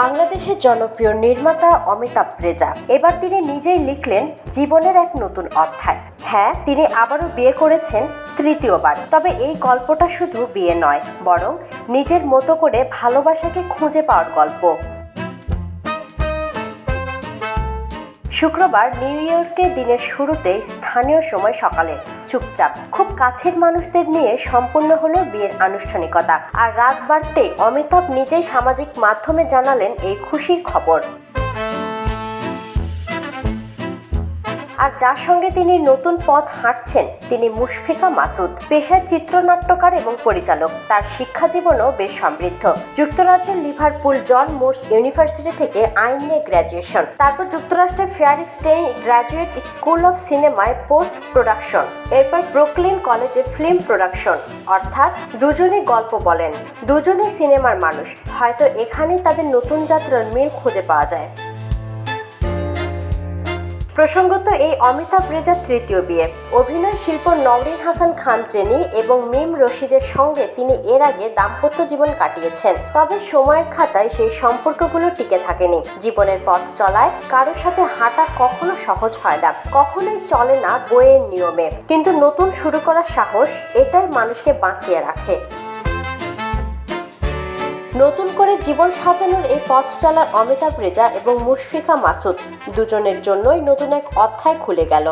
বাংলাদেশের জনপ্রিয় নির্মাতা অমিতাভ রেজা। এবার তিনি নিজেই লিখলেন জীবনের এক নতুন অধ্যায়। হ্যাঁ তিনি আবারও বিয়ে করেছেন তৃতীয়বার। তবে এই গল্পটা শুধু বিয়ে নয়, বরং নিজের মতো করে ভালোবাসাকে খুঁজে পাওয়ার গল্প। শুক্রবার নিউ ইয়র্কে দিনের শুরুতে স্থানীয় সময় সকালে চুপচাপ, খুব কাছের মানুষদের নিয়ে সম্পূর্ণ হলো বিয়ের আনুষ্ঠানিকতা। আর রাত বাড়তে অমিতাভ নিজেই সামাজিক মাধ্যমে জানালেন এই খুশির খবর। আর যার সঙ্গে তিনি নতুন পথ হাঁটছেন, তিনি মুশফিকা মাসুদ পেশায় চিত্রনাট্যকার এবং পরিচালক। তার শিক্ষা জীবনও বেশ সমৃদ্ধ। যুক্তরাজ্যের লিভারপুল জন মোর্স ইউনিভার্সিটি থেকে আইন নিয়ে গ্র্যাজুয়েশন। তারপর যুক্তরাষ্ট্রের ফেয়ারিস্টেইন গ্র্যাজুয়েট স্কুল অফ সিনেমায় পোস্ট প্রোডাকশন। এরপর ব্রুকলিন কলেজে ফিল্ম প্রোডাকশন। অর্থাৎ দুজনে গল্প বলেন। দুজনেই সিনেমার মানুষ। হয়তো এখানেই তাদের নতুন যাত্রার মিল খুঁজে পাওয়া যায়। প্রসঙ্গত এই অমিতাভ রেজার তৃতীয় বিয়ে। অভিনয় শিল্প নওরিন হাসান খান চেনি এবং মিম রশিদের সঙ্গে তিনি এর আগে দাম্পত্য জীবন কাটিয়েছেন। তবে সময়ের খাতায় সেই সম্পর্কগুলো টিকে থাকেনি। জীবনের পথ চলায় কারোর সাথে হাঁটা কখনো সহজ হয় না। কখনোই চলে না বইয়ের নিয়মে। কিন্তু নতুন শুরু করার সাহস এটাই মানুষকে বাঁচিয়ে রাখে। নতুন করে জীবন সাজানোর এই পথ চলার অমিতাভ রেজা এবং মুশফিকা মাসুদ দুজনের জন্যই নতুন এক অধ্যায় খুলে গেল।